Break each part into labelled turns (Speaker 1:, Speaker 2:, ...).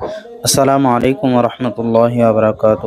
Speaker 1: আসসালামু আলাইকুম রহমতুল্লাহ আবরাকাত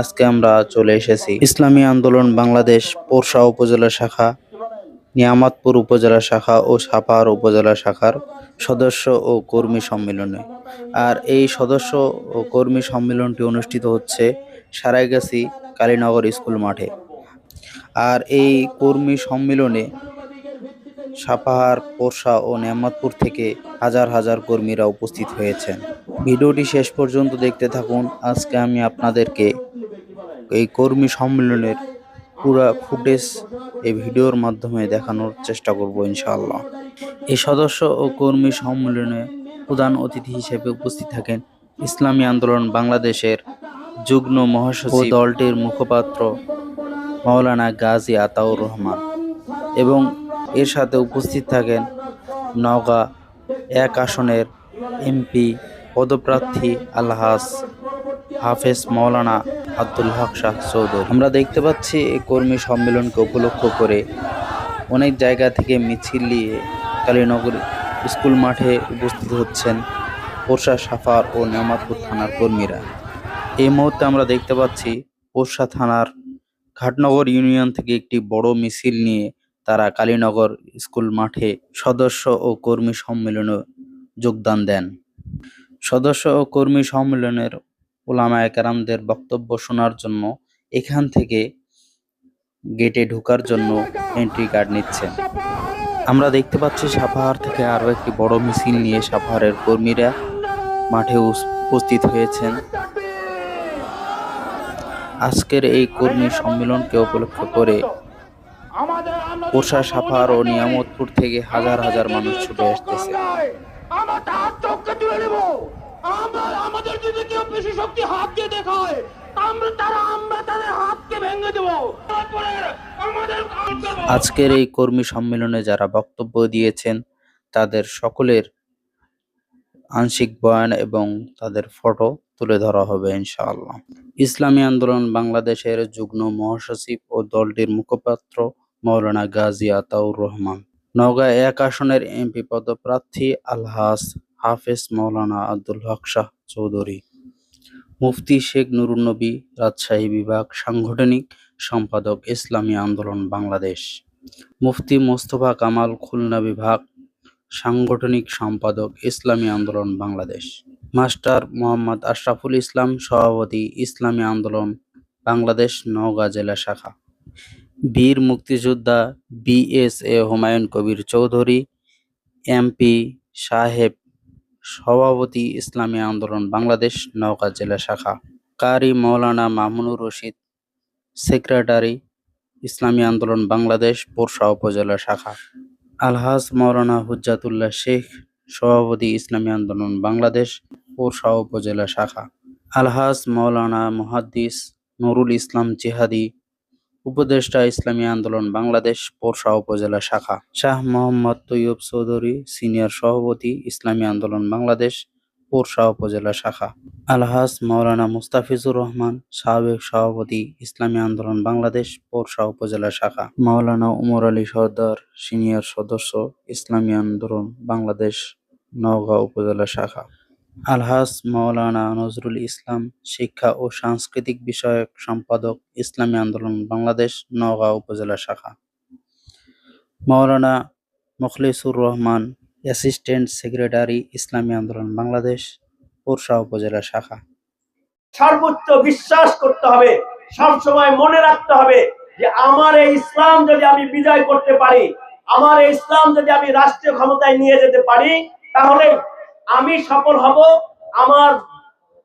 Speaker 1: আজকে আমরা চলে এসেছি ইসলামী আন্দোলন বাংলাদেশ পোরশা উপজেলা শাখা, নিয়ামতপুর উপজেলা শাখা ও সাপার উপজেলা শাখার সদস্য ও কর্মী সম্মেলনে। আর এই সদস্য ও কর্মী সম্মেলনটি অনুষ্ঠিত হচ্ছে সারাইগাছি কালীনগর স্কুল মাঠে। আর এই কর্মী সম্মেলনে সাপাহার পোরশা ও নেয়ামতপুর থেকে হাজার হাজার কর্মীরা উপস্থিত হয়েছেন। ভিডিওটি শেষ পর্যন্ত দেখতে থাকুন। আজকে আমি আপনাদেরকে এই কর্মী সম্মেলনের পুরা ফুটেজ এই ভিডিওর মাধ্যমে দেখানোর চেষ্টা করব ইনশাআল্লাহ। এই সদস্য ও কর্মী সম্মেলনে প্রধান অতিথি হিসেবে উপস্থিত থাকেন ইসলামী আন্দোলন বাংলাদেশের যুগ্ম মহাসচিব দলটির মুখপাত্র মাওলানা গাজী আতাউর রহমান এবং এর সাথে উপস্থিত থাকেন নওগাঁ এক আসনের এমপি, পদপ্রার্থী আলহাস হাফেজ মাওলানা আব্দুল হক শাহ চৌধুরী। আমরা দেখতে পাচ্ছি এই কর্মী সম্মেলনকে উপলক্ষ করে অনেক জায়গা থেকে মিছিল নিয়ে কালীনগর স্কুল মাঠে উপস্থিত হচ্ছেন পোরশা সাফার ও নিয়ামতপুর থানার কর্মীরা। এই মুহূর্তে আমরা দেখতে পাচ্ছি পোরশা থানার ঘাটনগর ইউনিয়ন থেকে একটি বড় মিছিল নিয়ে তারা কালীনগর স্কুল মাঠে সদস্য ও কর্মী সম্মেলনে যোগদান দেন। সদস্য ও কর্মী সম্মেলনের ওলামা একরামদের বক্তব্য শোনার জন্য এখান থেকে গেটে ঢোকার জন্য এন্ট্রি কার্ড নিচ্ছেন। আমরা দেখতে পাচ্ছি সাপাহার থেকে আরও একটি বড় মিছিল নিয়ে সাপাহারের কর্মীরা মাঠে উপস্থিত হয়েছেন। আজকের এই কর্মী সম্মেলনকে উপলক্ষ করে পোষা সাফার ও নিয়ামতপুর থেকে হাজার হাজার মানুষ ছুটে আসতেছে।
Speaker 2: আমাদের যদি কেউ শক্তি হাত দিয়ে দেখায়
Speaker 1: আজকের এই কর্মী সম্মেলনে যারা বক্তব্য দিয়েছেন তাদের সকলের আংশিক বয়ান এবং তাদের ফটো তুলে ধরা হবে ইনশাআল্লাহ। ইসলামী আন্দোলন বাংলাদেশের যুগ্ম মহাসচিব ও দলটির মুখপাত্র মৌলানা গাজী আতাউর রহমান। নওগাঁ এক আসনের এমপি পদপ্রার্থী আলহাস হাফেজ মৌলানা আব্দুল হক শাহ চৌধুরী। মুফতি শেখ নুরুন্নবী রাজশাহী বিভাগ সাংগঠনিক সম্পাদক, ইসলামী আন্দোলন বাংলাদেশ। মুফতি মোস্তফা কামাল, খুলনা বিভাগ সাংগঠনিক সম্পাদক, ইসলামী আন্দোলন বাংলাদেশ। মাস্টার মোহাম্মদ আশরাফুল ইসলাম, সভাপতি, ইসলামী আন্দোলন বাংলাদেশ, নওগাঁ জেলা শাখা। বীর মুক্তিযোদ্ধা B S A Humayun Kabir Chowdhury MP সাহেব, সভাপতি ইসলামী আন্দোলন বাংলাদেশ, নওগাঁ জেলা শাখা, কারি মৌলানা মামুনুর রশিদ, সেক্রেটারি ইসলামী আন্দোলন বাংলাদেশ পোরশা উপজেলা শাখা, আলহাজ মৌলানা হুজ্জাতুল্লাহ শেখ, সভাপতি ইসলামী আন্দোলন বাংলাদেশ পোরশা উপজেলা শাখা, আলহাজ মৌলানা মুহাদ্দিস নুরুল ইসলাম জিহাদি উপদেষ্টা ইসলামী আন্দোলন, বাংলাদেশ পোরশা উপজেলা শাখা। শাহ মোহাম্মদ তৈয়ব চৌধুরী, সিনিয়র সভাপতি, ইসলামী আন্দোলন, বাংলাদেশ পোরশা উপজেলা শাখা। আলহাজ মাওলানা মুস্তাফিজুর রহমান, সাবেক সভাপতি, ইসলামী আন্দোলন, বাংলাদেশ পোরশা উপজেলা শাখা। মাওলানা উমর আলী সর্দার, সিনিয়র সদস্য, ইসলামী আন্দোলন, বাংলাদেশ নওগাঁ উপজেলা শাখা। আলহাজ মাওলানা নজরুল ইসলাম, শিক্ষা ও সাংস্কৃতিক বিষয়ক সম্পাদক, ইসলামী আন্দোলন, বাংলাদেশ নওগাঁ উপজেলা শাখা। মাওলানা মুখলিসুর রহমান, অ্যাসিস্ট্যান্ট সেক্রেটারি, ইসলামী আন্দোলন, বাংলাদেশ পোরশা উপজেলা শাখা।
Speaker 2: সর্বোচ্চ বিশ্বাস করতে হবে সব সময় মনে রাখতে হবে যে আমার এই ইসলাম যদি আমি বিজয় করতে পারি, আমার এই ইসলাম যদি আমি রাষ্ট্রীয় ক্ষমতায় নিয়ে যেতে পারি, তাহলে আমি সফল হব, আমার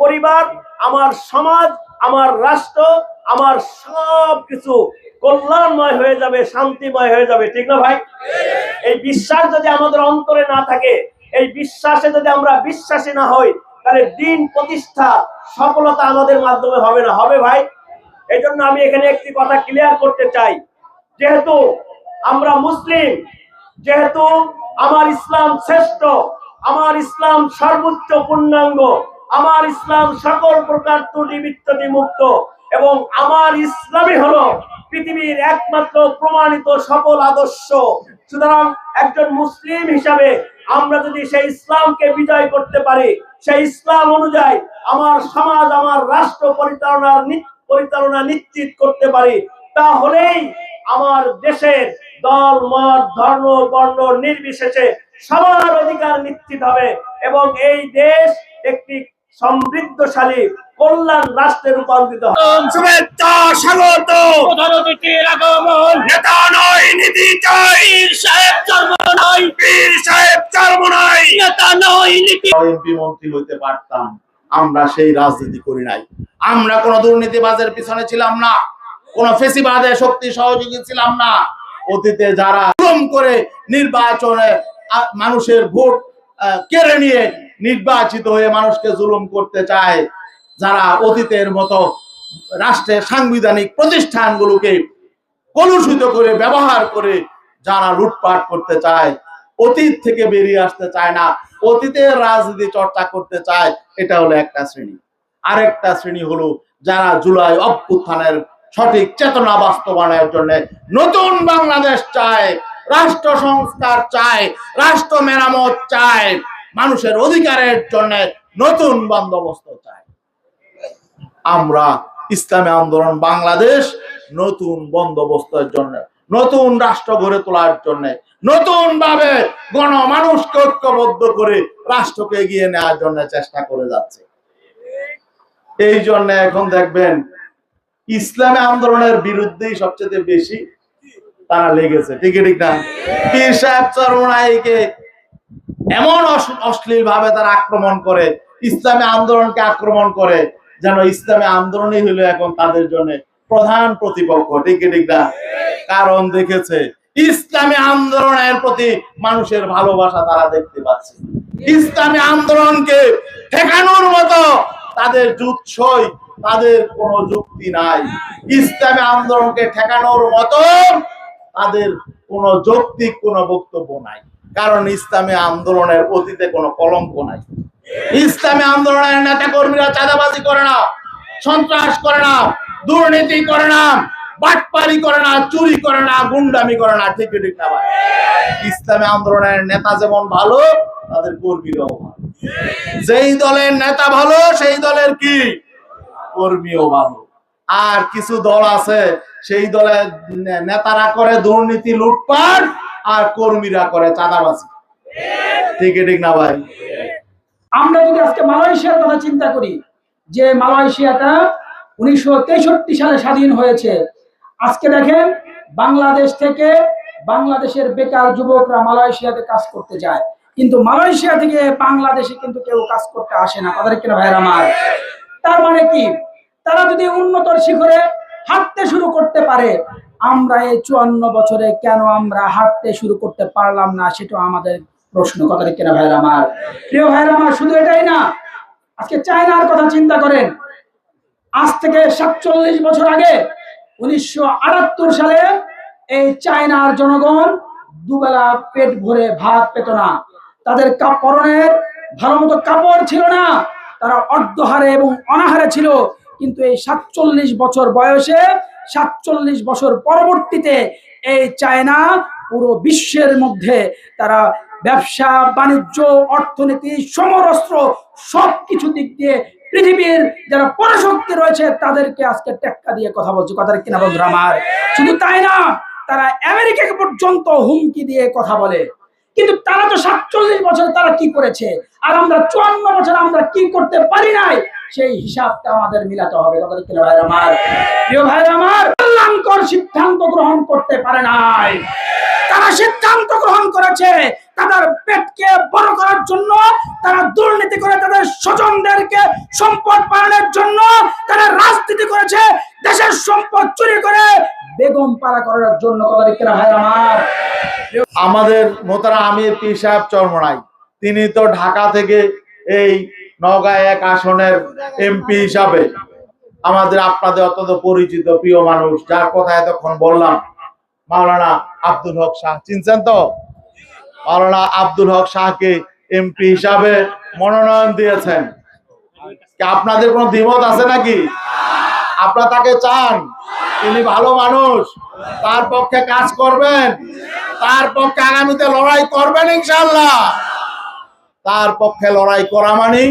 Speaker 2: পরিবার, আমার সমাজ, আমার রাষ্ট্র, আমার সব কিছু কল্যাণময় হয়ে যাবে, শান্তিময় হয়ে যাবে, ঠিক না ভাই? এই বিশ্বাস যদি আমাদের অন্তরে না থাকে, এই বিশ্বাসে যদি আমরা বিশ্বাসী না হই, তাহলে দিন প্রতিষ্ঠা, সফলতা আমাদের মাধ্যমে হবে না, হবে ভাই? এই জন্য আমি এখানে একটি কথা ক্লিয়ার করতে চাই। যেহেতু আমরা মুসলিম, যেহেতু আমার ইসলাম শ্রেষ্ঠ আমার ইসলাম সর্বোচ্চ পূর্ণাঙ্গ, আমার ইসলাম সকল প্রকার ত্রুটি মুক্ত এবং আমার ইসলামই হলো পৃথিবীর একমাত্র প্রমাণিত সকল আদর্শ। সুতরাং একজন মুসলিম হিসাবে আমরা যদি সেই ইসলামকে বিজয় করতে পারি, সেই ইসলাম অনুযায়ী আমার সমাজ, আমার রাষ্ট্র পরিচালনার পরিচালনা নিশ্চিত করতে পারি, তাহলেই আমার দেশের দল মত ধর্ম বর্ণ নির্বিশেষে সবার অধিকার নিশ্চিত হবে এবং এই দেশ একটি সমৃদ্ধশালী কল্যাণ রাষ্ট্রে রূপান্তরিত হবে। শুভেচ্ছা স্বাগত।
Speaker 3: প্রধান অতিথির আগমন।
Speaker 2: নেতা নয় নীতি চাই।
Speaker 3: পীর সাহেব জন্ম নয়
Speaker 2: পীর সাহেব চর্ম নয়
Speaker 3: নেতা নয় নীতি
Speaker 4: এমপি মন্ত্রী হইতে পারতাম। আমরা সেই রাজনীতি করি নাই। আমরা কোন দুর্নীতিবাজের পিছনে ছিলাম না। কোন ফেসিবাদে শক্তি সহযোগী ছিলাম না। অতীতে যারা জুলুম করে নির্বাচনে মানুষের ভোট কেড়ে নিয়ে নির্বাচিত হয়ে মানুষকে জুলুম করতে চায়, যারা অতীতের মতো রাষ্ট্রের সাংবিধানিক প্রতিষ্ঠানগুলোকে কলুষিত করে, ব্যবহার করে যারা লুটপাট করতে চায়, অতীত থেকে বেরিয়ে আসতে চায় না, অতীতের রাজনীতি চর্চা করতে চায়, এটা হলো একটা শ্রেণি। আরেকটা শ্রেণি হলো যারা জুলাই অভ্যুত্থানের সঠিক চেতনা বাস্তবায়নের জন্য নতুন বাংলাদেশ চায়, রাষ্ট্র সংস্কার চায়, রাষ্ট্র মেরামত চায়, মানুষের অধিকারের জন্য নতুন বন্দোবস্ত চায়। আমরা ইসলামী আন্দোলন বাংলাদেশ নতুন বন্দোবস্তের জন্য, নতুন রাষ্ট্র গড়ে তোলার জন্য নতুন ভাবে গণমানুষকে ঐক্যবদ্ধ করে রাষ্ট্রকে এগিয়ে নেওয়ার জন্য চেষ্টা করে যাচ্ছে। এই জন্য এখন দেখবেন ইসলামী আন্দোলনের বিরুদ্ধেই সবচেয়ে বেশি তারা লেগেছে। ঠিক ঠিক না? পীর সাহেব চরমনাইকে এমন অশ্লীল ভাবে তারা আক্রমণ করে, ইসলামী আন্দোলনকে আক্রমণ করে, যেন ইসলামী আন্দোলনই হলো এখন তাদের জন্য প্রধান প্রতিপক্ষ। ঠিক ঠিক না? কারণ দেখেছে, ইসলামী আন্দোলনের প্রতি মানুষের ভালোবাসা তারা দেখতে পাচ্ছে। ইসলামী আন্দোলনকে ঠেকানোর মতো তাদের যুৎসই তাদের কোনো যুক্তি নাই। ইসলামী আন্দোলনকে ঠেকানোর মতো তাদের কোনো যৌক্তিক কোনো বক্তব্য নাই। কারণ ইসলামী আন্দোলনের অতীতে কোনো কলঙ্ক নাই। ইসলামী আন্দোলনের নেতা কর্মীরা চাঁদাবাজি করে না, সন্ত্রাস করে না, দুর্নীতি করে না, বাটপারি করে না, চুরি করে না, গুন্ডামি করে না, ঠিক ঠিক না ভাই। ইসলামী আন্দোলনের নেতা যেমন ভালো, তাদের কর্মীরাও ভালো। যেই দলের নেতা ভালো, সেই দলের কি? কর্মীও ভালো। আর কিছু দল আছে, সেই দলের নে- নেতারা করে দুর্নীতি, লুটপাট, আর কর্মীরা করে চাঁদাবাজি। ঠিক ঠিক না ভাই?
Speaker 5: আমরা যদি আজকে মালয়েশিয়ার কথা চিন্তা করি, যে মালয়েশিয়াটা উনিশশো তেষট্টি সালে স্বাধীন হয়েছে, আজকে দেখেন বাংলাদেশ থেকে বাংলাদেশের বেকার যুবকরা মালয়েশিয়াতে কাজ করতে যায়। কিন্তু মালয়েশিয়া থেকে বাংলাদেশে কিন্তু কেউ কাজ করতে আসে না। তাদের কিনা ভাইয়ের আমার? তার মানে কি? তারা যদি উন্নতর শিখরে হাঁটতে শুরু করতে পারে, আমরা এই চুয়ান্ন বছরে কেন আমরা হাঁটতে শুরু করতে পারলাম না সেটা আমাদের প্রশ্ন। কথা কিনা ভাইয়ের আমার? প্রিয় ভাইয়ের আমার, শুধু এটাই না, আজকে চায়নার কথা চিন্তা করেন। আজ থেকে সাতচল্লিশ বছর আগে, উনিশশো আটাত্তর সালে এই চায়নার জনগণ দুবেলা পেট ভরে ভাত পেত না। তাদের কাপ- পরনের ভালো মতো কাপড় ছিল না, তারা অর্ধহারে এবং অনাহারে ছিল। কিন্তু এই সাতচল্লিশ বছর বয়সে, সাতচল্লিশ বছর পরবর্তীতে এই চায়না পুরো বিশ্বের মধ্যে তারা ব্যবসা, বাণিজ্য, অর্থনীতি, সমরস্ত্র সবকিছু দিক দিয়ে পৃথিবীর যারা পরাশক্তি রয়েছে তাদেরকে আজকে টেক্কা দিয়ে কথা বলছে। কথা কিনা বন্ধুরা আমার? শুধু তাই না, তারা আমেরিকাকে পর্যন্ত হুমকি দিয়ে কথা বলে। কিন্তু তারা তো সাতচল্লিশ বছর তারা কি করেছে? আর আমরা চুয়ান্ন বছর আমরা কি করতে পারি নাই? সেই হিসাবটা আমাদের মিলাতে হবে। কল্যাণকর সিদ্ধান্ত গ্রহণ করতে পারে নাই। তারা সিদ্ধান্ত গ্রহণ করেছে তাদের পেটকে বড় করার জন্য, তারা দুর্নীতি করে তাদের স্বজনদেরকে সম্পদ বাড়ানোর জন্য, তারা রাজনীতি করেছে, দেশের সম্পদ চুরি করে বেগম পাড়া করার জন্য।
Speaker 4: আমাদের মোতারা আমির পীর সাহেব চরমনাই তিনি তো ঢাকা থেকে এই নওগাঁ এক আসনের এমপি হিসাবে আমাদের আপনাদের অত্যন্ত পরিচিত, প্রিয় মানুষ, যার কথা এতক্ষণ বললাম, মাওলানা আব্দুল হক শাহ। চিনছেন তো? মাওলানা আব্দুল হক শাহকে এমপি হিসাবে মনোনয়ন দিয়েছেন। আপনাদের কোনো দ্বিমত আছে নাকি? আপনারা তাকে চান? তিনি ভালো মানুষ। তার পক্ষে কাজ করবেন। তার পক্ষে আগামীতে লড়াই করবেন ইনশাল্লাহ তার পক্ষে লড়াই করা মানে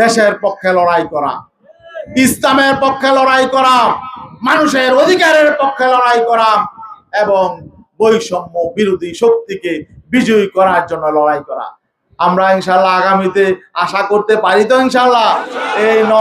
Speaker 4: দেশের পক্ষে লড়াই করা, ইসলামের পক্ষে লড়াই করা, মানুষের অধিকারের পক্ষে লড়াই করা এবং বৈষম্য বিরোধী শক্তিকে বিজয়ী করার জন্য লড়াই করা। আমরা ইনশাল্লাহ আগামীতে আশা করতে পারি তো ইনশাল্লাহ এই ন